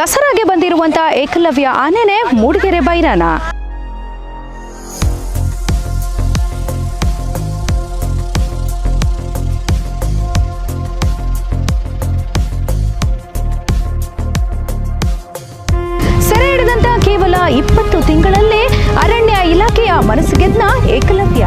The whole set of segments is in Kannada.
ದಸರಾಗೆ ಬಂದಿರುವಂತ ಏಕಲವ್ಯ ಆನೆನೆ ಮೂಡಿಗೆರೆ ಬೈರಾನ. ಸೆರೆ ಕೇವಲ ಇಪ್ಪತ್ತು ತಿಂಗಳಲ್ಲೇ ಅರಣ್ಯ ಇಲಾಖೆಯ ಮನಸ್ಸಿಗೆದ್ನ ಏಕಲವ್ಯ.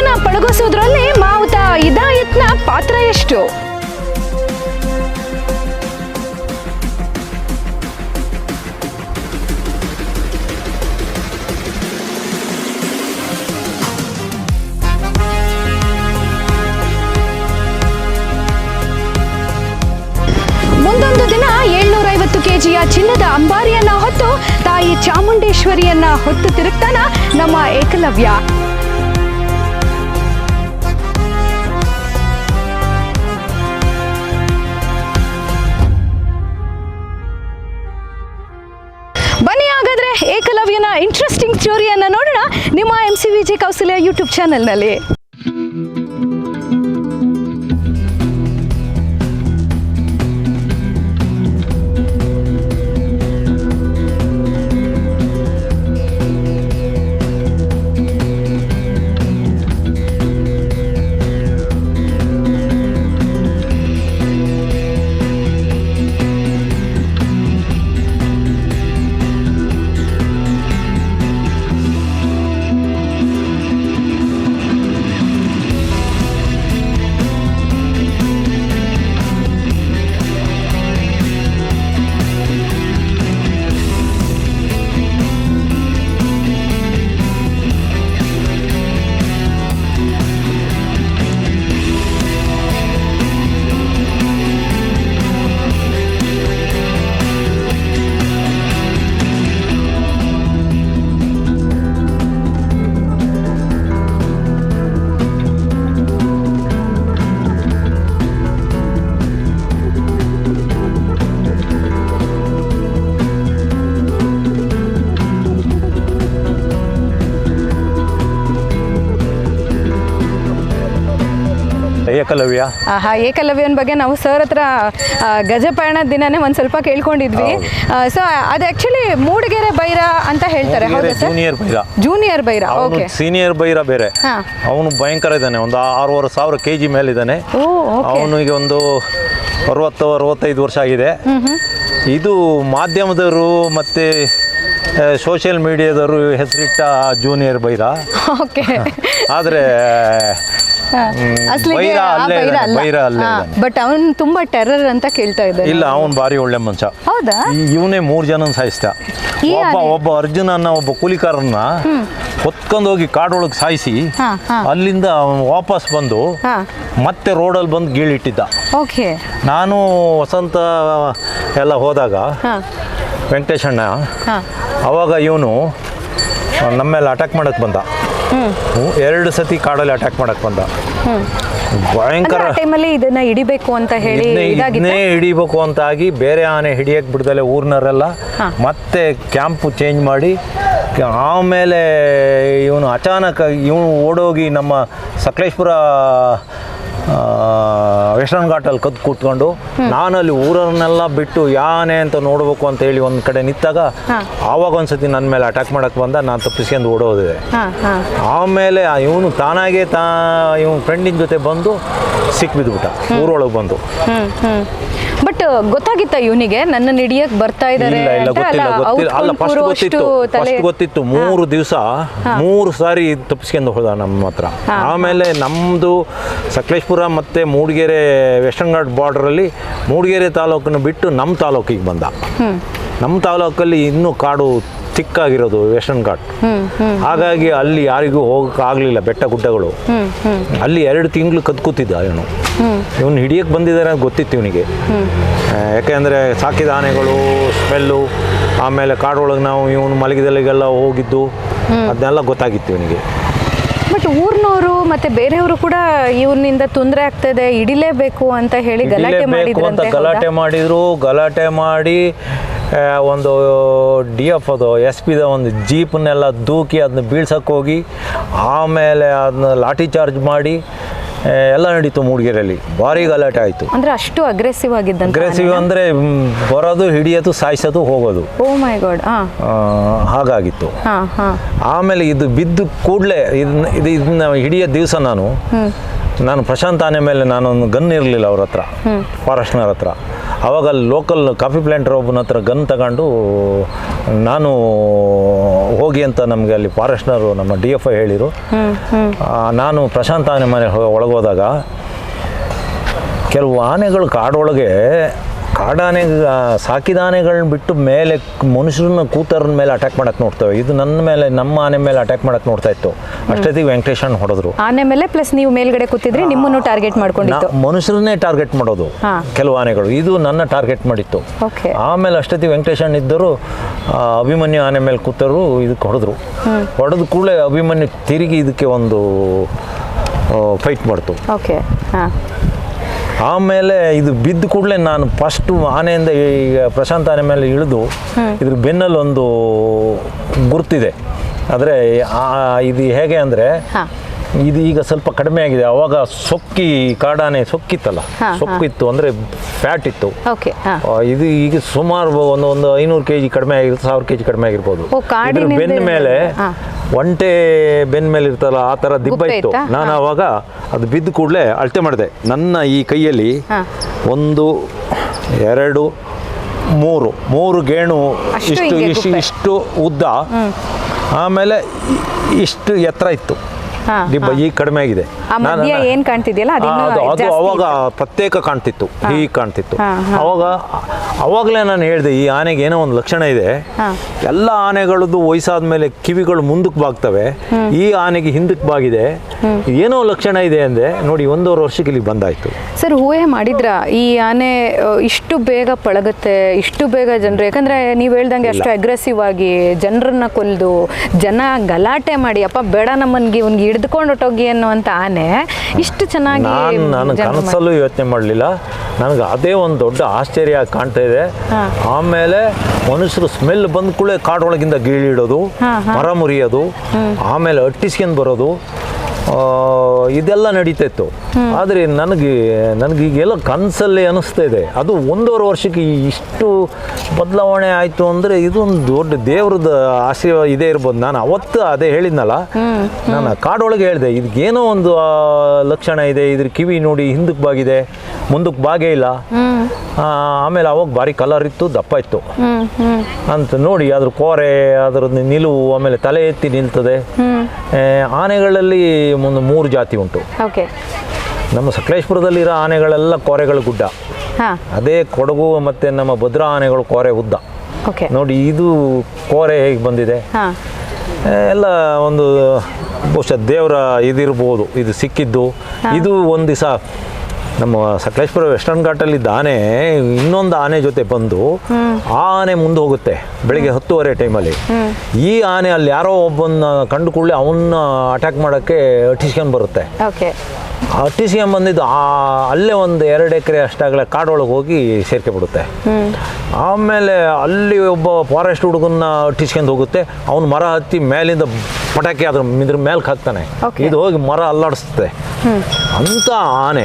ಏಕಲವ್ಯನ ಪಳಗಿಸೋದ್ರಲ್ಲಿ ಮಾವುತ ಇದಾಯತ್ನ ಪಾತ್ರ ಎಷ್ಟು ಮುಂದೊಂದು ದಿನ ಏಳ್ನೂರ ಐವತ್ತು ಕೆಜಿಯ ಚಿನ್ನದ ಅಂಬಾರಿಯನ್ನ ಹೊತ್ತು ತಾಯಿ ಚಾಮುಂಡೇಶ್ವರಿಯನ್ನ ಹೊತ್ತು ತಿರುಗ್ತಾನ ನಮ್ಮ ಏಕಲವ್ಯ. ಸ್ಟೋರಿಯನ್ನ ನೋಡೋಣ ನಿಮ್ಮ M C V G Kousalya YouTube ಚಾನೆಲ್ನಲ್ಲಿ ಏಕಲವ್ಯ? ಹಾ ಏಕಲವ್ಯನ ಬಗ್ಗೆ ನಾವು ಸರ್ ಹತ್ರ ಆ, ಗಜಪಯಣದ ದಿನನೇ ಒಂದು ಸ್ವಲ್ಪ ಕೇಳ್ಕೊಂಡಿದ್ವಿ. ಸೊ ಅದು ಆಕ್ಚುಲಿ ಮೂಡಿಗೆರೆ ಬೈರ ಅಂತ ಹೇಳ್ತಾರೆ ಹೌದಾ sir junior Byra. Junior Byra ಅವನು ಓಕೆ ಸೀನಿಯರ್ ಬೈರ ಬೇರೆ. ಹಾ. ಅವನು ಭಯಂಕರ ಇದ್ದಾನೆ ಒಂದು ಆರೂವರೆ ಸಾವಿರ ಕೆ ಜಿ ಮೇಲಿದ್ದಾನೆ. ಓ ಓಕೆ ಅವನಿಗೆ ಒಂದು ಅರವತ್ತು ಅರವತ್ತೈದು ವರ್ಷ ಆಗಿದೆ. ಇದು ಮಾಧ್ಯಮದವರು ಮತ್ತು ಸೋಷಿಯಲ್ ಮೀಡಿಯಾದವರು ಹೆಸರಿಟ್ಟ ಜೂನಿಯರ್ ಬೈರ. ಓಕೆ ಆದರೆ ಅಸಲಿಗೆ ಬೈರ ಅಲ್ಲೇ ಬೈರ ಅಲ್ಲ. ಬೈರ ಅಲ್ಲೇ ಇದ್ದಾನೆ. ಬಟ್ ಅವನು ತುಂಬಾ ಟೆರರ್ ಅಂತ ಕೇಳ್ತಾ ಇದ್ದಾರೆ ಇಲ್ಲ ಅವನು ಭಾರಿ ಒಳ್ಳೆ ಮನುಷ್ಯ. ಹೌದಾ? ಇವನೇ ಮೂರು ಜನ ಸಾಯಿಸ್ತ ಈ ಒಬ್ಬ ಆನೆ? ಒಬ್ಬ ಅರ್ಜುನನ್ನ ಒಬ್ಬ ಕೂಲಿಕಾರನ್ನ ಹೊತ್ಕೊಂಡು ಹೋಗಿ ಕಾಡೊಳಗೆ ಸಾಯಿಸಿ ಹಾ, ಹಾ. ಅಲ್ಲಿಂದ ಅವ್ನು ವಾಪಸ್ ಬಂದು ಹಾ. ಮತ್ತೆ ರೋಡಲ್ಲಿ ಬಂದು ಗೀಳಿಟ್ಟಿದ್ದ. ಓಕೆ. ನಾನು ವಸಂತ ಎಲ್ಲ ಹೋದಾಗ ಹಾ. ವೆಂಕಟೇಶಣ್ಣ ಹಾ. ಅವಾಗ ಇವನು ನಮ್ಮೆಲ್ಲ ಮೇಲೆ ಅಟ್ಯಾಕ್ ಮಾಡಕ್ಕೆ ಬಂದ. ಎರಡು ಸತಿ ಕಾಡಲ್ಲಿ ಅಟ್ಯಾಕ್ ಮಾಡಕ್ ಬಂದ. ಭಯಂಕರ ಟೈಮಲ್ಲಿ ಇದನ್ನ ಹಿಡಿಬೇಕು ಅಂತ ಹೇಳಿ ಇದನ್ನೇ ಹಿಡಿಬೇಕು ಅಂತ ಆಗಿ ಬೇರೆ ಆನೆ ಹಿಡಿಯಕ್ ಬಿಡ್ದಲೆ ಊರ್ನರೆಲ್ಲ ಮತ್ತೆ ಕ್ಯಾಂಪ್ ಚೇಂಜ್ ಮಾಡಿ ಆಮೇಲೆ ಇವನು ಅಚಾನಕ್ ಇವನು ಓಡೋಗಿ ನಮ್ಮ ಸಕಲೇಶ್ಪುರ ವೆಸ್ಟರ್ನ್ ಘಾಟಲ್ಲಿ ಕದ್ದು ಕೂತ್ಕೊಂಡು ನಾನಲ್ಲಿ ಊರನ್ನೆಲ್ಲ ಬಿಟ್ಟು ಯಾನೆ ಅಂತ ನೋಡಬೇಕು ಅಂತ ಹೇಳಿ ಒಂದು ಕಡೆ ನಿಂತಾಗ. ಆವಾಗ ಒಂದ್ಸತಿ ನನ್ನ ಮೇಲೆ ಅಟ್ಯಾಕ್ ಮಾಡಕ್ಕೆ ಬಂದ ನಾನು ತಪ್ಪಿಸ್ಕೊಂಡು ಓಡೋದಿದೆ. ಆಮೇಲೆ ಇವನು ತಾನಾಗೆ ತಾ ಇವನು ಫ್ರೆಂಡಿನ ಜೊತೆ ಬಂದು ಸಿಕ್ಬಿದ್ಬಿಟ್ಟ ಊರೊಳಗೆ ಬಂದು. ಗೊತ್ತಾಗಿತ್ತ ಇವನಿಗೆ? ನನ್ನ ಹಿಡಿಯಕ್ ಬರ್ತಾ ಇದ್ದಾರೆ ಗೊತ್ತಿತ್ತು. ಮೂರು ದಿವಸ ಮೂರು ಸಾರಿ ತಪ್ಪಿಸ್ಕೊಂಡು ಹೋದ ನಮ್ಮ ಹತ್ರ. ಆಮೇಲೆ ನಮ್ದು ಸಕಲೇಶ್ಪುರ ಮತ್ತೆ ಮೂಡಿಗೆರೆ ವೆಸ್ಟರ್ನ್ ಘಾಟ್ ಬಾರ್ಡ್ರಲ್ಲಿ ಮೂಡಿಗೆರೆ ತಾಲೂಕನ್ನು ಬಿಟ್ಟು ನಮ್ಮ ತಾಲೂಕಿಗೆ ಬಂದ. ನಮ್ಮ ತಾಲೂಕಲ್ಲಿ ಇನ್ನೂ ಕಾಡು ಚಿಕ್ಕಾಗಿರೋದು ವೆಸ್ಟರ್ನ್ ಘಾಟ್ ಹಾಗಾಗಿ ಅಲ್ಲಿ ಯಾರಿಗೂ ಹೋಗಕ್ಕೆ ಆಗಲಿಲ್ಲ ಬೆಟ್ಟ ಗುಡ್ಡಗಳು. ಅಲ್ಲಿ ಎರಡು ತಿಂಗಳು ಕದ್ಕೂತಿದ್ದ ಇವನು. ಇವನು ಹಿಡಿಯಕ್ಕೆ ಬಂದಿದ್ದಾರೆ ಅಂತ ಗೊತ್ತಿತ್ತು ಇವನಿಗೆ. ಯಾಕೆಂದರೆ ಸಾಕಿದ ಆನೆಗಳು ಸ್ಮೆಲ್ಲು ಆಮೇಲೆ ಕಾಡೊಳಗೆ ನಾವು ಇವನು ಮಲಗಿದಲ್ಲಿಗೆಲ್ಲ ಹೋಗಿದ್ದು ಅದನ್ನೆಲ್ಲ ಗೊತ್ತಾಗಿತ್ತು ಇವನಿಗೆ. ಬಟ್ ಊರ್ನವರು ಮತ್ತೆ ಬೇರೆಯವರು ಕೂಡ ಇವನಿಂದ ತೊಂದರೆ ಆಗ್ತದೆ ಹಿಡಿಲೇಬೇಕು ಅಂತ ಹೇಳಿ ಗಲಾಟೆ ಮಾಡಿದ್ರು ಅಂತ ಗಲಾಟೆ ಮಾಡಿದ್ರು. ಗಲಾಟೆ ಮಾಡಿ ಒಂದು ಡಿ ಎಫ್ ಅದು ಎಸ್ ಪಿದ ಒಂದು ಜೀಪ್ನೆಲ್ಲ ದೂಕಿ ಅದನ್ನ ಬೀಳ್ಸಕ್ಕೆ ಹೋಗಿ ಆಮೇಲೆ ಅದನ್ನ ಲಾಠಿ ಚಾರ್ಜ್ ಮಾಡಿ ಎಲ್ಲ ನಡೀತು ಮೂಡಿಗೆರೆಯಲ್ಲಿ ಭಾರಿ ಗಲಾಟೆ ಆಯಿತು. ಅಂದ್ರೆ ಅಷ್ಟು ಅಗ್ರೆಸಿವ್ ಆಗಿದ್ದ ಅಗ್ರೆಸಿವ್ ಅಂದರೆ ಬರೋದು ಹಿಡಿಯೋದು ಸಾಯಿಸೋದು ಹೋಗೋದು. ಓ ಮೈ ಗಾಡ್ ಹಾಗಾಗಿತ್ತು. ಆಮೇಲೆ ಇದು ಬಿದ್ದು ಕೂಡಲೇ ಇದನ್ನ ಇದು ಇದನ್ನ ಹಿಡಿಯೋ ದಿವಸ ನಾನು ನಾನು ಪ್ರಶಾಂತ್ ಆನೆ ಮೇಲೆ ನಾನೊಂದು ಗನ್ ಇರಲಿಲ್ಲ ಅವ್ರ ಹತ್ರ ಫಾರೆಸ್ಟ್ನರ್ ಹತ್ರ. ಅವಾಗ ಅಲ್ಲಿ ಲೋಕಲ್ ಕಾಫಿ ಪ್ಲ್ಯಾಂಟರ್ ಒಬ್ಬನ ಹತ್ರ ಗನ್ ತಗೊಂಡು ನಾನು ಹೋಗಿ ಅಂತ ನಮಗೆ ಅಲ್ಲಿ ಫಾರೆಸ್ಟ್ನರು ನಮ್ಮ ಡಿ ಎಫ್ ಐ ಹೇಳಿದರು ನಾನು ಪ್ರಶಾಂತ್ ಆನೆ ಮನೆ ಒಳಗೋದಾಗ ಕೆಲವು ಆನೆಗಳು ಕಾಡೊಳಗೆ ಕಾಡಾನೆ ಸಾಕಿದಾನೆಗಳನ್ನ ಬಿಟ್ಟು ಮೇಲೆ ಮನುಷ್ಯರನ್ನ ಕೂತರನ ಮೇಲೆ ಅಟ್ಯಾಕ್ ಮಾಡಕ್ಕೆ ನೋಡ್ತೇವೆ ಇದು ನನ್ನ ಮೇಲೆ ನಮ್ಮ ಆನೆ ಮೇಲೆ ಅಟ್ಯಾಕ್ ಮಾಡಕ್ಕೆ ನೋಡ್ತಾ ಇತ್ತು. ಅಷ್ಟೊತ್ತಿಗೆ ವೆಂಕಟೇಶನ್ ಹೊಡೆದ್ರು. ಆನೆ ಮೇಲೆ ಪ್ಲಸ್ ನೀವು ಮೇಲ್ಗಡೆ ಕೂತಿದ್ರೆ ನಿಮ್ಮನ್ನು ಟಾರ್ಗೆಟ್ ಮಾಡ್ಕೊಂಡಿತ್ತು. ಮನುಷ್ಯರನ್ನೇ ಟಾರ್ಗೆಟ್ ಮಾಡೋದು. ಕೆಲವು ಆನೆಗಳು. ಇದು ನನ್ನ ಟಾರ್ಗೆಟ್ ಮಾಡಿತ್ತು. ಆಮೇಲೆ ಅಷ್ಟೊತ್ತಿಗೆ ವೆಂಕಟೇಶನ್ ಇದ್ದರು ಆ, ಅಭಿಮನ್ಯು ಆನೆ ಮೇಲೆ ಕೂತರು ಇದಕ್ಕೆ ಹೊಡೆದ್ರು. ಹೊಡೆದ ಕೂಡಲೇ ಅಭಿಮನ್ಯು ತಿರುಗಿ ಇದಕ್ಕೆ ಒಂದು ಫೈಟ್ ಮಾಡ್ತು. ಓಕೆ ಹಾ. ಆಮೇಲೆ ಇದು ಬಿದ್ದ ಕೂಡಲೇ ನಾನು ಫಸ್ಟು ಆನೆಯಿಂದ ಈಗ ಪ್ರಶಾಂತ್ ಆನೆ ಮೇಲೆ ಇಳಿದು ಇದ್ರ ಬೆನ್ನಲ್ಲಿ ಒಂದು ಗುರ್ತಿದೆ ಆದರೆ ಇದು ಹೇಗೆ ಅಂದರೆ. ಇದು ಈಗ ಸ್ವಲ್ಪ ಕಡಿಮೆ ಆಗಿದೆ. ಅವಾಗ ಸೊಕ್ಕಿ ಕಾಡಾನೆ ಸೊಕ್ಕಿತ್ತಲ್ಲ. ಸೊಕ್ಕಿತ್ತು ಅಂದರೆ ಫ್ಯಾಟ್ ಇತ್ತು. ಇದು ಈಗ ಸುಮಾರು ಒಂದು ಒಂದು ಐನೂರು ಕೆ ಜಿ ಕಡಿಮೆ ಆಗಿರುತ್ತೆ ಸಾವಿರ ಕೆ ಜಿ ಕಡಿಮೆ ಆಗಿರ್ಬೋದು. ಬೆನ್ನ ಮೇಲೆ. ಒಂಟೆ ಬೆನ್ನ ಮೇಲೆ ಇರ್ತಲ್ಲ ಆ ಥರ ದಿಬ್ಬ ಇತ್ತು. ನಾನು. ಅವಾಗ ಅದು ಬಿದ್ದ ಕೂಡಲೇ ಅಳತೆ ಮಾಡಿದೆ. ನನ್ನ ಈ ಕೈಯಲ್ಲಿ ಒಂದು ಎರಡು ಮೂರು ಮೂರು ಗೇಣು ಇಷ್ಟು ಇಷ್ಟು ಇಷ್ಟು ಉದ್ದ. ಆಮೇಲೆ ಇಷ್ಟು ಎತ್ತರ ಇತ್ತು. ದಿಬ್ಬ ಈಗ ಕಡಿಮೆ ಆಗಿದೆ. ಏನ್ ಕಾಣ್ತಿದೆಯಲ್ಲ? ಅದು ಅವಾಗ ಪ್ರತ್ಯೇಕ ಕಾಣ್ತಿತ್ತು. ಹೀಗೆ ಕಾಣ್ತಿತ್ತು. ಅವಾಗ ಅವಾಗಲೇ ನಾನು ಹೇಳಿದೆ ಈ ಆನೆಗೆ ಏನೋ ಒಂದು ಲಕ್ಷಣ ಇದೆ. ಎಲ್ಲ ಆನೆಗಳದ್ದು ವಯಸ್ಸಾದ ಮೇಲೆ ಕಿವಿಗಳು ಮುಂದಕ್ಕೆ ಬಾಗ್ತವೆ. ಈ ಆನೆಗೆ ಹಿಂದಕ್ಕೆ ಬಾಗಿದೆ. ಏನೋ ಲಕ್ಷಣ ಇದೆ ಅಂದೆ ನೋಡಿ ಒಂದೂವರೆ ವರ್ಷಕ್ಕೆ ಇಲ್ಲಿ ಬಂದಾಯ್ತು. ಸರ್ ಊಹೆ ಮಾಡಿದ್ರ? ಈ ಆನೆ ಇಷ್ಟು ಬೇಗ ಪಳಗತ್ತೆ ಇಷ್ಟು ಬೇಗ ಜನರು ಯಾಕಂದ್ರೆ ನೀವು ಹೇಳ್ದಂಗೆ ಅಷ್ಟು ಅಗ್ರೆಸಿವ್ ಆಗಿ ಜನರನ್ನ ಕೊಲ್ದು ಜನ ಗಲಾಟೆ ಮಾಡಿ ಅಪ್ಪ ಬೇಡ ನಮ್ಮನ್ಗೆ ಇವ್ನಿಗೆ ಹಿಡ್ದುಕೊಂಡು ಹೊಟ್ಟೋಗಿ ಅನ್ನುವಂತ ಆನೆ ಇಷ್ಟು ಚೆನ್ನಾಗಿ ನಾನು ಕನಸಲ್ಲೂ ಯೋಚನೆ ಮಾಡಲಿಲ್ಲ. ನನಗೆ ಅದೇ ಒಂದು ದೊಡ್ಡ ಆಶ್ಚರ್ಯ ಕಾಣ್ತಾ ಇದೆ. ಆಮೇಲೆ ಮನುಷ್ಯರು ಸ್ಮೆಲ್ ಬಂದ ಕೂಡಲೇ ಕಾಡೊಳಗಿಂದ ಗೀಳಿಡೋದು. ಮರ ಮುರಿಯೋದು ಆಮೇಲೆ ಅಟ್ಟಿಸ್ಕೊಂಡು ಬರೋದು. ಇದೆಲ್ಲ ನಡೀತಾ ಇತ್ತು ಆದರೆ ನನಗೆ ನನಗೆ ಈಗೆಲ್ಲ ಕನಸಲ್ಲೇ ಅನಿಸ್ತಾ ಇದೆ. ಅದು ಒಂದೂವರೆ ವರ್ಷಕ್ಕೆ ಇಷ್ಟು ಬದಲಾವಣೆ ಆಯಿತು ಅಂದರೆ ಇದೊಂದು ದೊಡ್ಡ ದೇವ್ರದ ಆಶೀರ್ವಾದ ಇದೇ ಇರ್ಬೋದು. ನಾನು ಅವತ್ತು ಅದೇ ಹೇಳಿದ್ನಲ್ಲ ನಾನು ಕಾಡೊಳಗೆ ಹೇಳಿದೆ ಇದಕ್ಕೇನೋ ಒಂದು ಲಕ್ಷಣ ಇದೆ ಇದ್ರ ಕಿವಿ ನೋಡಿ ಹಿಂದಕ್ಕೆ ಬಾಗಿದೆ ಮುಂದಕ್ಕೆ ಬಾಗೇ ಇಲ್ಲ. ಆಮೇಲೆ ಅವಾಗ ಭಾರಿ ಕಲರ್ ಇತ್ತು ದಪ್ಪ ಇತ್ತು. ಅಂತ ನೋಡಿ ಅದ್ರ ಕೋರೆ ಅದ್ರದ್ದು ನಿಲುವು ಆಮೇಲೆ ತಲೆ ಎತ್ತಿ ನಿಲ್ತದೆ. ಆನೆಗಳಲ್ಲಿ ಒಂದು ಮೂರು ಜಾತಿ ಉಂಟು. ಓಕೆ ನಮ್ಮ ಸಕಲೇಶ್ಪುರದಲ್ಲಿರೋ ಆನೆಗಳೆಲ್ಲ ಕೋರೆಗಳು ಗುಡ್ಡ. ಅದೇ ಕೊಡಗು ಮತ್ತೆ ನಮ್ಮ ಭದ್ರಾ ಆನೆಗಳು ಕೋರೆ ಉದ್ದ. ನೋಡಿ ಇದು ಕೋರೆ ಹೇಗೆ ಬಂದಿದೆ? ಎಲ್ಲ ಒಂದು ಬಹುಶಃ ದೇವರ ಇದಿರ್ಬೋದು ಇದು ಸಿಕ್ಕಿದ್ದು. ಇದು ಒಂದು ದಿವಸ ನಮ್ಮ ಸಕಲೇಶ್ಪುರ ವೆಸ್ಟರ್ನ್ ಘಾಟಲ್ಲಿದ್ದ ಆನೆ ಇನ್ನೊಂದು ಆನೆ ಜೊತೆ ಬಂದು ಆ ಆನೆ ಮುಂದೆ ಹೋಗುತ್ತೆ ಬೆಳಿಗ್ಗೆ ಹತ್ತುವರೆ ಟೈಮಲ್ಲಿ. ಈ ಆನೆ ಅಲ್ಲಿ ಯಾರೋ ಒಬ್ಬನ ಕಂಡು ಕೂಡಲೇ ಅವನ್ನ ಅಟ್ಯಾಕ್ ಮಾಡೋಕ್ಕೆ ಅಟ್ಟಿಸ್ಕೊಂಡು ಬರುತ್ತೆ. ಅಟ್ಟಿಸ್ಕೊಂಡು ಬಂದಿದ್ದು ಆ ಅಲ್ಲೇ ಒಂದು ಎರಡು ಎಕರೆ ಅಷ್ಟಾಗಲೇ ಕಾಡೊಳಗೆ ಹೋಗಿ ಸೇರ್ಕೊಂಡ್ಬಿಡುತ್ತೆ ಆಮೇಲೆ ಅಲ್ಲಿ ಒಬ್ಬ ಫಾರೆಸ್ಟ್ ಹುಡುಗನ್ನ ಅಟ್ಟಿಸ್ಕೊಂಡು ಹೋಗುತ್ತೆ ಅವನು ಮರ ಹತ್ತಿ ಮೇಲಿಂದ ಪಟಾಕಿ ಅದ್ರ ಇದ್ರ ಮೇಲೆ ಹಾಕ್ತಾನೆ. ಇದು ಹೋಗಿ ಮರ ಅಲ್ಲಾಡಿಸುತ್ತೆ. ಅಂತ ಆನೆ.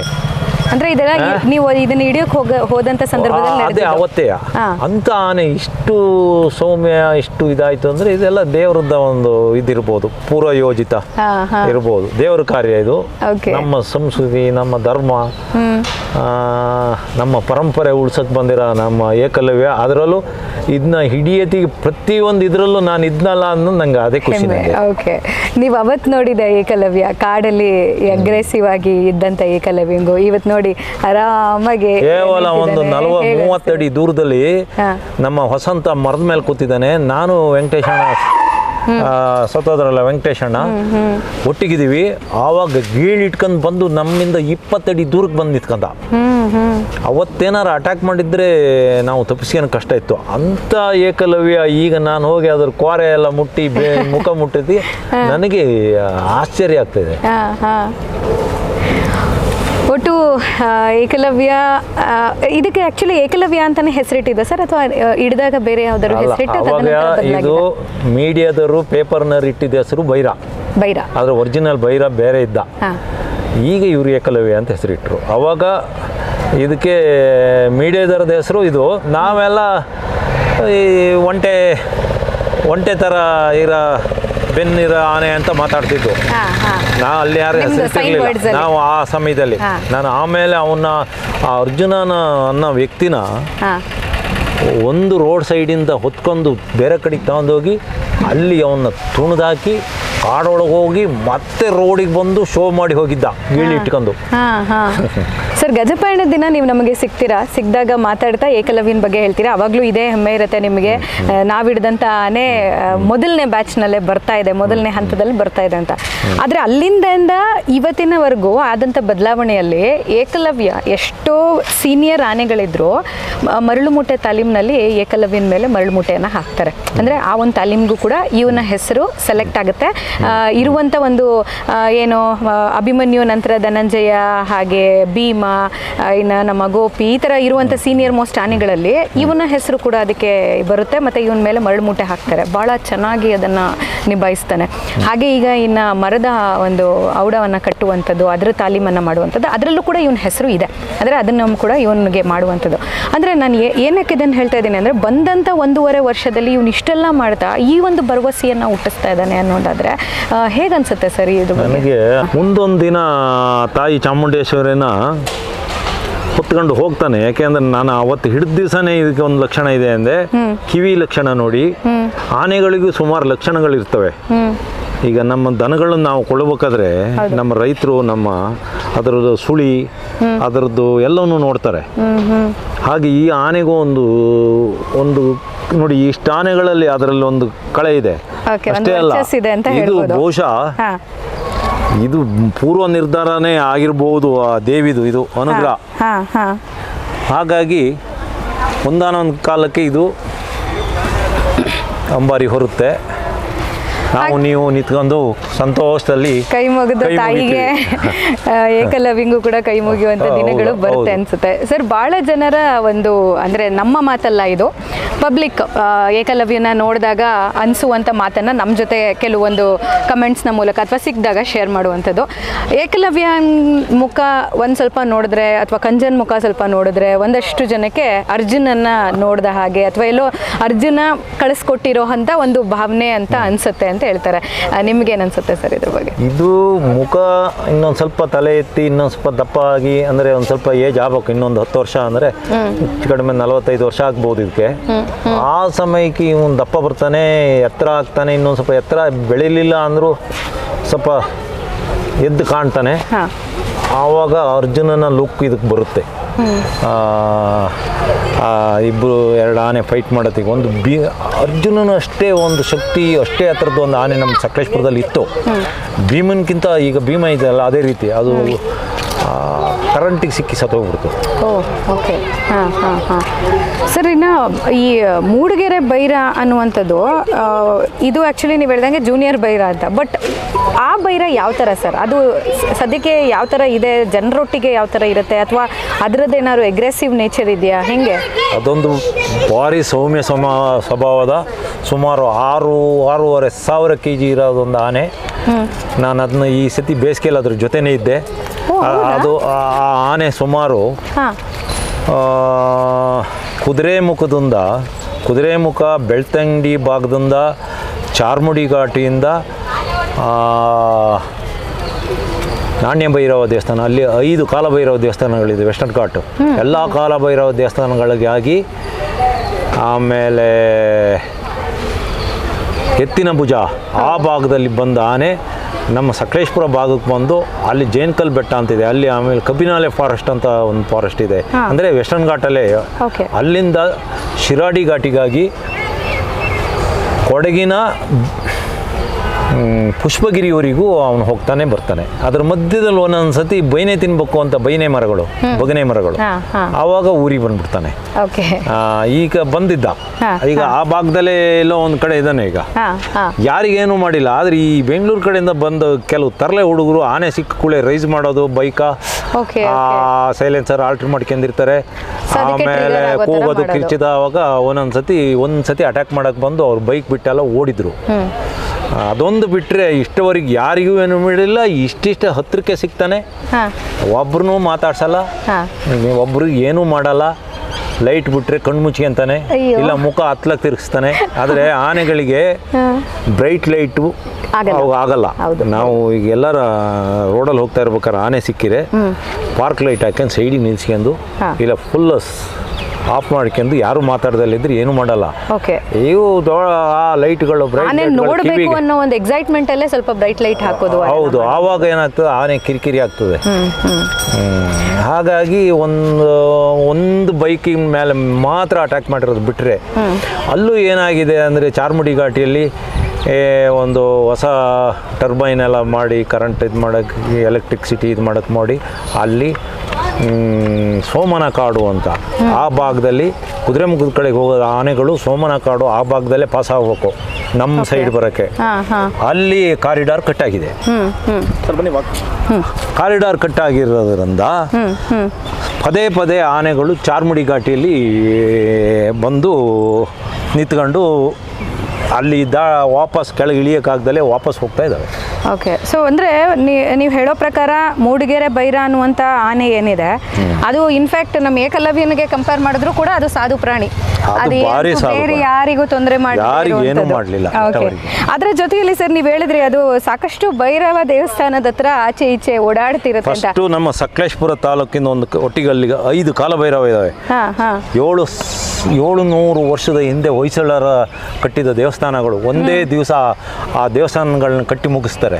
ಅಂದ್ರೆ ಇದೆಲ್ಲ ನೀವು ಇದನ್ನ ಹಿಡಿಯಕ್ ಹೋಗ ಹೋದಂತ ಸಂದರ್ಭದಲ್ಲಿ ಅದೇ. ಅವತ್ತೇ. ಅಂತ ಆನೆ ಇಷ್ಟು ಸೌಮ್ಯ ಇಷ್ಟು ಇದಾಯ್ತು ಅಂದ್ರೆ ಇದೆಲ್ಲ ದೇವರದ್ದ ಒಂದು ಇದಿರ್ಬೋದು ಪೂರ್ವ ಯೋಜಿತ ಹಾ, ಹಾ. ಇರ್ಬೋದು. ದೇವರ ಕಾರ್ಯ ಇದು. ನಮ್ಮ ಸಂಸ್ಕೃತಿ ನಮ್ಮ ಧರ್ಮ ಆ, ನಮ್ಮ ಪರಂಪರೆ ಉಳ್ಸಕ್ ಬಂದಿರೋ ನಮ್ಮ ಏಕಲವ್ಯ ಅದರಲ್ಲೂ ಇದನ್ನ ಹಿಡಿಯತಿಗೆ ಪ್ರತಿಯೊಂದು ಇದರಲ್ಲೂ ನಾನು ಇದ್ನಲ್ಲ ಅನ್ನೋದು ನಂಗೆ ಅದೇ ಖುಷಿ ಓಕೆ ನೀವು ಅವತ್ತು ನೋಡಿದ ಏಕಲವ್ಯ ಕಾಡಲ್ಲಿ ಅಗ್ರೆಸಿವ್ ಆಗಿ ಇದ್ದಂತ ಏಕಲವ್ಯಂಗು ಇವತ್ತು ನೋಡಿ ಆರಾಮಾಗಿ ಕೇವಲ ಒಂದು ನಲವ ಮೂವತ್ತಡಿ ದೂರದಲ್ಲಿ ನಮ್ಮ ಹೊಸಂತ ಮರದ ಮೇಲೆ ಕೂತಿದ್ದಾನೆ. ನಾನು ವೆಂಕಟೇಶಣ್ಣ ಸತ್ತೋದ್ರಲ್ಲ ವೆಂಕಟೇಶಣ್ಣ ಒಟ್ಟಿಗಿದೀವಿ ಆವಾಗ ಗೀಳ್ ಇಟ್ಕೊಂಡು ಬಂದು ನಮ್ಮಿಂದ ಇಪ್ಪತ್ತಡಿ ದೂರಕ್ಕೆ ಬಂದು ನಿಂತ್ಕೊಂಡ. ಅವತ್ತೇನಾರು ಅಟ್ಯಾಕ್ ಮಾಡಿದ್ರೆ ನಾವು ತಪ್ಪಿಸ್ಕೊಂಡು ಕಷ್ಟ ಇತ್ತು. ಅಂತ ಏಕಲವ್ಯ ಈಗ ನಾನು ಹೋಗಿ ಅದ್ರ ಕೋರೆ ಎಲ್ಲ ಮುಟ್ಟಿ ಮುಖ ಮುಟ್ಟಿದ್ದು ನನಗೆ ಆಶ್ಚರ್ಯ ಆಗ್ತಿದೆ ಒಟ್ಟು ಏಕಲವ್ಯ ಇದಕ್ಕೆ ಆಕ್ಚುಲಿ ಏಕಲವ್ಯ ಅಂತಾನೆ ಹೆಸರಿಟ್ಟಿದೆ ಸರ್ ಅಥವಾ ಹಿಡಿದಾಗ ಬೇರೆ ಯಾವ್ದಾದ್ರು ಹೆಸರಿಟ್ಟು ಇದು ಮೀಡಿಯಾದವರು ಪೇಪರ್ನವ್ರು ಇಟ್ಟಿದ್ದ ಹೆಸರು ಬೈರ. ಬೈರ. ಆದರೆ ಒರಿಜಿನಲ್ ಬೈರ ಬೇರೆ ಇದ್ದ. ಈಗ ಇವರು ಏಕಲವ್ಯ ಅಂತ ಹೆಸರಿಟ್ರು. ಅವಾಗ ಇದಕ್ಕೆ ಮೀಡಿಯಾದರದ ಹೆಸರು ಇದು. ನಾವೆಲ್ಲ ಈ ಒಂಟೆ ಒಂಟೆ ಥರ ಇರೋ ಬೆನ್ನಿರೋ ಆನೆ ಅಂತ ಮಾತಾಡ್ತಿದ್ದು. ನಾ ಅಲ್ಲಿ ಯಾರು ನಿಮ್ದು ಹೆಸರು sign ಸಿಗ್ಲಿಲ್ಲ ನಾವು ಆ ಸಮಯದಲ್ಲಿ ನಾನು ಆಮೇಲೆ ಅವನ್ನ ಆ ಅರ್ಜುನನ ಅನ್ನೋ ವ್ಯಕ್ತಿನ ಒಂದು ರೋಡ್ ಸೈಡಿಂದ ಹೊತ್ಕೊಂಡು ಬೇರೆ ಕಡೆಗೆ ತಗೊಂಡೋಗಿ ಅಲ್ಲಿ ಅವನ್ನ ತುಣಿದಾಕಿ ಕಾಡೊಳಗೆ ಹೋಗಿ ಮತ್ತೆ ರೋಡಿಗೆ ಬಂದು ಶೋ ಮಾಡಿ ಹೋಗಿದ್ದ. ಗೀಳಿ ಇಟ್ಕೊಂಡು. ಸರ್ ಗಜಪಾಯಣ ದಿನ ನೀವು ನಮಗೆ ಸಿಗ್ತೀರಾ? ಸಿಕ್ಕಿದಾಗ ಮಾತಾಡ್ತಾ ಏಕಲವ್ಯನ ಬಗ್ಗೆ ಹೇಳ್ತೀರಾ? ಅವಾಗಲೂ ಇದೇ ಹೆಮ್ಮೆ ಇರುತ್ತೆ ನಿಮಗೆ. ನಾವು ನಾವ್ ಹಿಡ್ದಂತ ಆನೆ ಮೊದಲನೇ ಬ್ಯಾಚ್ನಲ್ಲೇ ಬರ್ತಾ ಇದೆ ಮೊದಲನೇ ಹಂತದಲ್ಲಿ ಬರ್ತಾ ಇದೆ ಅಂತ. ಆದರೆ ಅಲ್ಲಿಂದ ಇವತ್ತಿನವರೆಗೂ ಆದಂಥ ಬದಲಾವಣೆಯಲ್ಲಿ ಏಕಲವ್ಯ ಎಷ್ಟೋ ಸೀನಿಯರ್ ಆನೆಗಳಿದ್ರು ಮರಳುಮೂಟೆ ಮರಳು ಮೂಟೆ ತಾಲೀಮ್ನಲ್ಲಿ ಏಕಲವ್ಯನ ಮೇಲೆ ಮರಳು ಮೂಟೆಯನ್ನು ಹಾಕ್ತಾರೆ. ಅಂದರೆ ಆ ಒಂದು ತಾಲೀಮ್ಗೂ ಕೂಡ ಇವನ ಹೆಸರು ಸೆಲೆಕ್ಟ್ ಆಗುತ್ತೆ. ಇರುವಂತ ಇರುವಂಥ ಒಂದು ಏನು ಅಭಿಮನ್ಯು ನಂತರ ಧನಂಜಯ ಹಾಗೆ ಭೀಮ ಇನ್ನು ನಮ್ಮ ಗೋಪಿ, ಈ ಥರ ಇರುವಂಥ ಸೀನಿಯರ್ ಮೋಸ್ಟ್ ಆನೆಗಳಲ್ಲಿ ಇವನ ಹೆಸರು ಕೂಡ ಅದಕ್ಕೆ ಬರುತ್ತೆ, ಮತ್ತು ಇವನ ಮೇಲೆ ಮರಳು ಮೂಟೆ ಹಾಕ್ತಾರೆ. ಭಾಳ ಚೆನ್ನಾಗಿ ಅದನ್ನು ನಿಭಾಯಿಸ್ತಾನೆ. ಹಾಗೆ ಈಗ ಇನ್ನು ಮರದ ಒಂದು ಔಡವನ್ನು ಕಟ್ಟುವಂಥದ್ದು, ಅದರ ತಾಲೀಮನ್ನು ಮಾಡುವಂಥದ್ದು, ಅದರಲ್ಲೂ ಕೂಡ ಇವನ ಹೆಸರು ಇದೆ. ಅಂದರೆ ಅದನ್ನು ಕೂಡ ಇವನಿಗೆ ಮಾಡುವಂಥದ್ದು. ಅಂದರೆ ನಾನು ಏನಕ್ಕೆ ಇದನ್ನು ಹೇಳ್ತಾ ಇದ್ದೀನಿ ಅಂದರೆ ಬಂದಂಥ ಒಂದೂವರೆ ವರ್ಷದಲ್ಲಿ ಇವನು ಇಷ್ಟೆಲ್ಲ ಮಾಡ್ತಾ ಈ ಒಂದು ಭರವಸೆಯನ್ನು ಹುಟ್ಟಿಸ್ತಾ ಇದ್ದಾನೆ ಅನ್ನೋದಾದರೆ ಹೇಗನ್ಸುತ್ತೆ ಸರ್ ಇದು ನನಗೆ ಮುಂದೊಂದು ದಿನ ತಾಯಿ ಚಾಮುಂಡೇಶ್ವರಿನ ಹೊತ್ಕೊಂಡು ಹೋಗ್ತಾನೆ. ಯಾಕೆಂದ್ರೆ ನಾನು ಅವತ್ತು ಹಿಡಿದ ದಿವಸನೇ ಇದಕ್ಕೆ ಒಂದು ಲಕ್ಷಣ ಇದೆ ಅಂದ್ರೆ ಕಿವಿ ಲಕ್ಷಣ ನೋಡಿ ಆನೆಗಳಿಗೂ ಸುಮಾರು ಲಕ್ಷಣಗಳಿರ್ತವೆ ಈಗ ನಮ್ಮ ದನಗಳನ್ನು ನಾವು ಕೊಡಬೇಕಾದ್ರೆ ನಮ್ಮ ರೈತರು ನಮ್ಮ ಅದರದ್ದು ಸುಳಿ ಅದರದ್ದು ಎಲ್ಲವನ್ನು ನೋಡ್ತಾರೆ. ಹಾಗೆ ಈ ಆನೆಗೂ ಒಂದು ಒಂದು ನೋಡಿ ಇಷ್ಟು ಆನೆಗಳಲ್ಲಿ ಅದರಲ್ಲಿ ಒಂದು ಕಳೆ ಇದೆ. ಅಷ್ಟೇ ಅಲ್ಲ ಇದೆ. ಬಹುಶಃ ಇದು ಪೂರ್ವ ನಿರ್ಧಾರನೇ ಆಗಿರ್ಬೋದು ಆ ದೇವಿದು ಇದು ಅನುಗ್ರಹ. ಹಾಗಾಗಿ ಒಂದಾನೊಂದು ಕಾಲಕ್ಕೆ ಇದು ಅಂಬಾರಿ ಹೊರುತ್ತೆ. ನಾವು ನೀವು ನಿಂತ್ಕೊಂಡು ಸಂತೋಷದಲ್ಲಿ ಕೈ ಮುಗಿದು ತಾಯಿಗೆ ಏಕಲವ್ಯಂಗೂ ಕೂಡ ಕೈ ಮುಗಿಯುವಂತ ದಿನಗಳು ಬರುತ್ತೆ ಅನ್ಸುತ್ತೆ. ಸರ್ ಬಹಳ ಜನರ ಒಂದು ಅಂದ್ರೆ ನಮ್ಮ ಮಾತಲ್ಲ ಇದು ಪಬ್ಲಿಕ್ ಏಕಲವ್ಯನ ನೋಡಿದಾಗ ಅನ್ಸುವಂತ ಮಾತನ್ನ ನಮ್ಮ ಜೊತೆ ಕೆಲವೊಂದು ಕಮೆಂಟ್ಸ್ನ ಮೂಲಕ ಅಥವಾ ಸಿಕ್ಕಿದಾಗ ಶೇರ್ ಮಾಡುವಂಥದ್ದು. ಏಕಲವ್ಯ ಮುಖ ಒಂದು ಸ್ವಲ್ಪ ನೋಡಿದ್ರೆ ಅಥವಾ ಕಂಜನ್ ಮುಖ ಸ್ವಲ್ಪ ನೋಡಿದ್ರೆ ಒಂದಷ್ಟು ಜನಕ್ಕೆ ಅರ್ಜುನನ್ನ ನೋಡಿದ ಹಾಗೆ ಅಥವಾ ಎಲ್ಲೋ ಅರ್ಜುನ ಕಳಿಸ್ಕೊಟ್ಟಿರೋ ಅಂತ ಒಂದು ಭಾವನೆ ಅಂತ ಅನಿಸುತ್ತೆ. ಅಂತ ಹೇಳ್ತಾರೆ. ನಿಮ್ಗೆ ಏನನ್ಸುತ್ತೆ ಸರ್ ಇದ್ರ ಬಗ್ಗೆ? ಇದು ಮುಖ ಇನ್ನೊಂದು ಸ್ವಲ್ಪ ತಲೆ ಎತ್ತಿ ಇನ್ನೊಂದು ಸ್ವಲ್ಪ ದಪ್ಪ ಆಗಿ ಅಂದ್ರೆ ಒಂದ್ ಸ್ವಲ್ಪ ಏಜ್ ಆಗ್ಬೇಕು ಇನ್ನೊಂದು ಹತ್ತು ವರ್ಷ ಅಂದ್ರೆ ಹೆಚ್ಚು ಕಡಿಮೆ ನಲವತ್ತೈದು ವರ್ಷ ಆಗ್ಬೋದು ಇದಕ್ಕೆ. ಆ ಸಮಯಕ್ಕೆ ಇವನು ದಪ್ಪ ಬರ್ತಾನೆ ಎತ್ತರ ಆಗ್ತಾನೆ ಇನ್ನೊಂದು ಸ್ವಲ್ಪ ಎತ್ತರ ಬೆಳಿಲಿಲ್ಲ ಅಂದ್ರು ಸ್ವಲ್ಪ ಎದ್ದು ಕಾಣ್ತಾನೆ. ಆವಾಗ ಅರ್ಜುನನ ಲುಕ್ ಇದಕ್ಕೆ ಬರುತ್ತೆ. ಇಬ್ಬರು ಎರಡು ಆನೆ ಫೈಟ್ ಮಾಡೋತ್ತಿಗೆ ಒಂದು ಬಿ ಅರ್ಜುನನ ಅಷ್ಟೇ ಒಂದು ಶಕ್ತಿ ಅಷ್ಟೇ ಆ ಥರದ್ದು ಒಂದು ಆನೆ ನಮ್ಮ ಸಕಲೇಶ್ಪುರದಲ್ಲಿ ಇತ್ತು. ಭೀಮನ್ಗಿಂತ ಈಗ ಭೀಮ ಇದೆಯಲ್ಲ ಅದೇ ರೀತಿ. ಅದು ಕರೆಂಟಿಗೆ ಸಿಕ್ಕಿ ಸತ್ತೋಗ್ಬಿಡ್ತು ಓ ಓಕೆ ಹಾಂ ಹಾಂ ಹಾಂ. ಸರ್ ಇನ್ನು ಈ ಮೂಡಿಗೆರೆ ಬೈರ ಅನ್ನುವಂಥದ್ದು ಇದು ಆ್ಯಕ್ಚುಲಿ ನೀವು ಹೇಳ್ದಂಗೆ ಜೂನಿಯರ್ ಬೈರ ಅಂತ. ಬಟ್ ಆ ಬೈರ ಯಾವ ಥರ ಸರ್? ಅದು ಸದ್ಯಕ್ಕೆ ಯಾವ ಥರ ಇದೆ? ಜನರೊಟ್ಟಿಗೆ ಯಾವ ಥರ ಇರುತ್ತೆ? ಅಥವಾ ಅದರದ್ದೇನಾದ್ರು ಎಗ್ರೆಸಿವ್ ನೇಚರ್ ಇದೆಯಾ? ಹೆಂಗೆ? ಅದೊಂದು ಭಾರಿ ಸೌಮ್ಯ ಸಮ ಸ್ವಭಾವದ ಸುಮಾರು ಆರು ಆರೂವರೆ ಸಾವಿರ ಕೆ ಜಿ ಇರೋದೊಂದು ಆನೆ. ನಾನು ಅದನ್ನ ಈ ಸತಿ ಬೇಸಿಗೆಯಲ್ಲಿ ಅದ್ರ ಜೊತೆನೇ ಇದ್ದೆ? ಅದು ಆ ಆನೆ ಸುಮಾರು ಕುದುರೆ ಆ, ಕುದುರೆಮುಖದಿಂದ ಕುದುರೆಮುಖ ಬೆಳ್ತಂಗಡಿ ಭಾಗದಿಂದ ಚಾರ್ಮುಡಿ ಘಾಟಿಯಿಂದ ಆ, ನಾಣ್ಯ ಭೈರವ ದೇವಸ್ಥಾನ ಅಲ್ಲಿ ಐದು ಕಾಲಭೈರವ ದೇವಸ್ಥಾನಗಳಿದೆ ವೆಸ್ಟರ್ನ್ ಘಾಟು ಎಲ್ಲ ಕಾಲಭೈರವ ದೇವಸ್ಥಾನಗಳಿಗಾಗಿ ಆಮೇಲೆ ಎತ್ತಿನ ಭುಜ ಆ ಭಾಗದಲ್ಲಿ ಬಂದ ಆನೆ ನಮ್ಮ ಸಕಲೇಶ್ಪುರ ಭಾಗಕ್ಕೆ ಬಂದು ಅಲ್ಲಿ ಜೇನ್ಕಲ್ ಬೆಟ್ಟ ಅಂತಿದೆ ಅಲ್ಲಿ ಆಮೇಲೆ ಕಬಿನಾಲೆ ಫಾರೆಸ್ಟ್ ಅಂತ ಒಂದು ಫಾರೆಸ್ಟ್ ಇದೆ. ಅಂದರೆ ವೆಸ್ಟರ್ನ್ ಘಾಟಲ್ಲೇ. ಅಲ್ಲಿಂದ ಶಿರಾಡಿ ಘಾಟಿಗಾಗಿ ಕೊಡಗಿನ ಪುಷ್ಪಗಿರಿಯವರೆಗೂ ಅವನು ಹೋಗ್ತಾನೆ ಬರ್ತಾನೆ. ಅದ್ರ ಮಧ್ಯದಲ್ಲಿ ಒಂದೊಂದು ಸತಿ ಬೈನೆ ತಿನ್ಬೇಕು ಅಂತ ಬೈನೆ ಮರಗಳು ಬಗನೆ ಮರಗಳು. ಆವಾಗ ಊರಿಗೆ ಬಂದ್ಬಿಡ್ತಾನೆ. ಈಗ ಬಂದಿದ್ದ. ಈಗ ಆ ಭಾಗದಲ್ಲೇ ಎಲ್ಲೋ ಒಂದು ಕಡೆ ಇದ್ದಾನೆ ಈಗ. ಯಾರಿಗೇನು ಮಾಡಿಲ್ಲ ಆದ್ರೆ ಈ ಬೆಂಗಳೂರು ಕಡೆಯಿಂದ ಬಂದ ಕೆಲವು ತರಲೆ ಹುಡುಗರು ಆನೆ ಸಿಕ್ಕ ಕೂಳೆ ರೈಸ್ ಮಾಡೋದು ಬೈಕ ಸೈಲೆನ್ಸರ್ ಆಲ್ಟರ್ ಮಾಡ್ಕೊಂಡಿರ್ತಾರೆ. ಆಮೇಲೆ ಕೂಗೋದು ಕಿರ್ಚಿದ ಅವಾಗ ಒಂದೊಂದು ಸತಿ ಒಂದು ಸತಿ ಅಟ್ಯಾಕ್ ಮಾಡಕ್ ಬಂದು ಅವ್ರು ಬೈಕ್ ಬಿಟ್ಟೆಲ್ಲ ಓಡಿದ್ರು. ಅದೊಂದು ಬಿಟ್ಟರೆ ಇಷ್ಟವರೆಗೆ ಯಾರಿಗೂ ಏನು ಮಾಡಿಲ್ಲ ಇಷ್ಟಿಷ್ಟ ಹತ್ತಿರಕ್ಕೆ ಸಿಗ್ತಾನೆ. ಒಬ್ರು ಮಾತಾಡ್ಸಲ್ಲ ಹಾ. ಒಬ್ರಿಗೆ ಏನೂ ಮಾಡಲ್ಲ ಲೈಟ್ ಬಿಟ್ರೆ ಕಣ್ಣು ಮುಚ್ಕೊಂತಾನೆ. ಇಲ್ಲ ಮುಖ ಹತ್ಲಕ್ ತಿರುಗಿಸ್ತಾನೆ. ಆದರೆ ಆನೆಗಳಿಗೆ ಬ್ರೈಟ್ ಲೈಟು ಆಗಲ್ಲ. ನಾವು ಈಗ ಎಲ್ಲರ ರೋಡಲ್ಲಿ ಹೋಗ್ತಾ ಇರ್ಬೇಕಾದ್ರೆ ಆನೆ ಸಿಕ್ಕಿರೆ ಪಾರ್ಕ್ ಲೈಟ್ ಹಾಕೊಂಡು ಸೈಡಿಗೆ ನಿಲ್ಸ್ಕೊಂಡು ಇಲ್ಲ ಫುಲ್ ಆಫ್ ಮಾಡ್ಕೊಂಡು ಯಾರು ಮಾತಾಡ್ದಲ್ಲಿದ್ರೆ ಏನು ಮಾಡಲ್ಲ. ಇವು ಆ ಲೈಟ್ಗಳು ನೋಡ್ಬೇಕು ಅನ್ನೋ ಒಂದು ಎಕ್ಸೈಟ್ಮೆಂಟ್ ಅಲ್ಲೇ ಸ್ವಲ್ಪ ಬ್ರೈಟ್ ಲೈಟ್ ಹಾಕೋದು ಹೌದು ಆವಾಗ ಏನಾಗ್ತದೆ ಆನೆ ಕಿರಿಕಿರಿ ಆಗ್ತದೆ. ಹಾಗಾಗಿ ಒಂದು ಒಂದು ಬೈಕಿನ ಮೇಲೆ ಮಾತ್ರ ಅಟ್ಯಾಕ್ ಮಾಡಿರೋದು ಬಿಟ್ಟರೆ ಅಲ್ಲೂ ಏನಾಗಿದೆ ಅಂದರೆ ಚಾರ್ಮುಡಿ ಘಾಟಿಯಲ್ಲಿ ಒಂದು ಹೊಸ ಟರ್ಬೈನ್ ಎಲ್ಲ ಮಾಡಿ ಕರೆಂಟ್ ಇದು ಮಾಡೋಕ್ಕೆ ಎಲೆಕ್ಟ್ರಿಕ್ಸಿಟಿ ಇದು ಮಾಡೋಕ್ಕೆ ಮಾಡಿ ಅಲ್ಲಿ ಸೋಮನ ಕಾಡು ಅಂತ. ಆ ಭಾಗದಲ್ಲಿ ಕುದುರೆಮುಖದ ಕಡೆಗೆ ಹೋಗೋ ಆನೆಗಳು ಸೋಮನ ಕಾಡು ಆ ಭಾಗದಲ್ಲೇ ಪಾಸ್ ಆಗಬೇಕು. ನಮ್ಮ ಸೈಡ್ ಬರೋಕ್ಕೆ. ಹಾ ಹಾ. ಅಲ್ಲಿ ಕಾರಿಡಾರ್ ಕಟ್ಟಾಗಿದೆ ಕಾರಿಡಾರ್ ಕಟ್ಟಾಗಿರೋದ್ರಿಂದ ಪದೇ ಪದೇ ಆನೆಗಳು ಚಾರ್ಮುಡಿ ಘಾಟಿಯಲ್ಲಿ ಬಂದು ನಿಂತ್ಕೊಂಡು ಅಲ್ಲಿ ಇದ್ದ ವಾಪಸ್ ಕೆಳಗೆ ಇಳಿಯೋಕ್ಕಾಗ್ದಲೇ ವಾಪಸ್ ಹೋಗ್ತಾ ಇದ್ದಾವೆ. ಓಕೆ ಸೊ ಅಂದರೆ ನೀವು ಹೇಳೋ ಪ್ರಕಾರ ಮೂಡಿಗೆರೆ ಬೈರ ಅನ್ನುವಂಥ ಆನೆ ಏನಿದೆ ಅದು ಇನ್ಫ್ಯಾಕ್ಟ್ ನಮ್ಮ ಏಕಲವ್ಯನಿಗೆ ಕಂಪೇರ್ ಮಾಡಿದ್ರು ಕೂಡ ಅದು ಸಾಧು ಪ್ರಾಣಿ. ಅದು ಬೇರೆ ಯಾರಿಗೂ ತೊಂದರೆ ಮಾಡಿ ಯಾರಿಗೂ ಏನೂ ಮಾಡ್ಲಿಲ್ಲ ಅದರ ಜೊತೆಯಲ್ಲಿ ಸರ್ ನೀವು ಹೇಳಿದ್ರಿ ಅದು ಸಾಕಷ್ಟು ಭೈರವ ದೇವಸ್ಥಾನದ ಹತ್ರ ಆಚೆ ಈಚೆ ಓಡಾಡ್ತಿರುತ್ತೆ ಅಂತ. ನಮ್ಮ ಸಕಲೇಶ್ಪುರ ತಾಲೂಕಿನ ಒಂದು ಒಟ್ಟಿಗಲ್ಲಿ ಒಟ್ಟಿಗಲ್ಲಿಗೆ ಐದು ಕಾಲ ಭೈರವ ಇದಾವೆ. ಏಳು ಏಳು ನೂರು ವರ್ಷದ ಹಿಂದೆ ಹೊಯ್ಸಳರ ಕಟ್ಟಿದ ದೇವಸ್ಥಾನಗಳು ಒಂದೇ ದಿವಸ ಆ ದೇವಸ್ಥಾನಗಳನ್ನ ಕಟ್ಟಿ ಮುಗಿಸ್ತಾರೆ.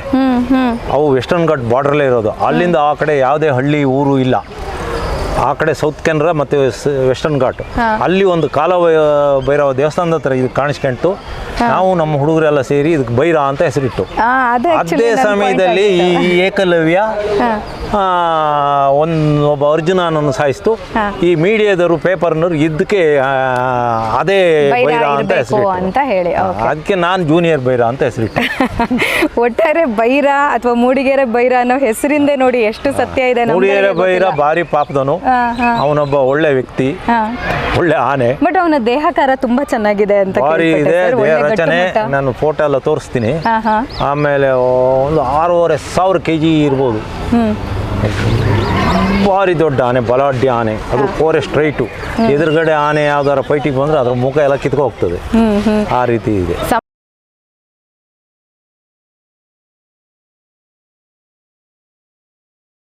ಅವು ವೆಸ್ಟರ್ನ್ ಘಾಟ್ ಬಾರ್ಡರ್ಲೇ ಇರೋದು. ಅಲ್ಲಿಂದ ಆ ಕಡೆ ಯಾವುದೇ ಹಳ್ಳಿ ಊರು ಇಲ್ಲ. ಆ ಕಡೆ ಸೌತ್ ಕೆನರಾ ಮತ್ತು ವೆಸ್ಟರ್ನ್ ಘಾಟ್. ಅಲ್ಲಿ ಒಂದು ಕಾಲ ಭೈರವ ದೇವಸ್ಥಾನದ ಹತ್ರ ಇದು ಕಾಣಿಸ್ಕೊಂತು ನಾವು ನಮ್ಮ ಹುಡುಗರೆಲ್ಲ ಸೇರಿ ಇದಕ್ಕೆ ಭೈರ ಅಂತ ಹೆಸರಿಟ್ಟು. ಅದು ಸಮಯದಲ್ಲಿ ಈ ಏಕಲವ್ಯ ಒಂದು ಒಬ್ಬ ಅರ್ಜುನನನ್ನು ಸಾಯಿಸ್ತು. ಈ ಮೀಡಿಯಾದವರು ಪೇಪರ್ನವ್ರು ಇದಕ್ಕೆ ಅದೇ ಬೈರ ಬೈರ ಅಂತ ಹೆಸರು ಅಂತ ಹೇಳಿ, ಅದಕ್ಕೆ ನಾನು ಜೂನಿಯರ್ ಭೈರ ಅಂತ ಹೆಸರಿಟ್ಟೆ. ಒಟ್ಟಾರೆ ಬೈರ ಅಥವಾ ಮೂಡಿಗೆರೆ ಬೈರ ಅನ್ನೋ ಹೆಸರಿಂದ ನೋಡಿ ಎಷ್ಟು ಸತ್ಯ ಇದೆ ಮೂಡಿಗೆರೆ ಬೈರ ಭಾರಿ ಪಾಪದನು. ಅವನೊಬ್ಬ ಒಳ್ಳೆ ವ್ಯಕ್ತಿ ಒಳ್ಳೆ ಆನೆ. ಬಟ್ ಅವನ ದೇಹಕಾರ ತುಂಬಾ ಚೆನ್ನಾಗಿದೆ ಅಂತ ಭಾರಿ ಇದೆ. ದೇಹ ರಚನೆ. ನಾನು ಫೋಟೋ ಎಲ್ಲ ತೋರಿಸ್ತೀನಿ. ಆಮೇಲೆ ಒಂದು ಆರೂವರೆ ಸಾವಿರ ಕೆ ಜಿ ಇರ್ಬೋದು. ಭಾರಿ ದೊಡ್ಡ ಆನೆ ಬಲಾಢ್ಯ ಆನೆ. ಅದು ಕೋರೆ ಸ್ಟ್ರೈಟು ಎದುರುಗಡೆ ಆನೆ ಯಾವ್ದಾರ ಫೈಟಿಗೆ ಬಂದ್ರೆ ಅದ್ರ ಮುಖ ಎಲ್ಲ ಕಿತ್ಕೊ ಹೋಗ್ತದೆ ಆ ರೀತಿ ಇದೆ.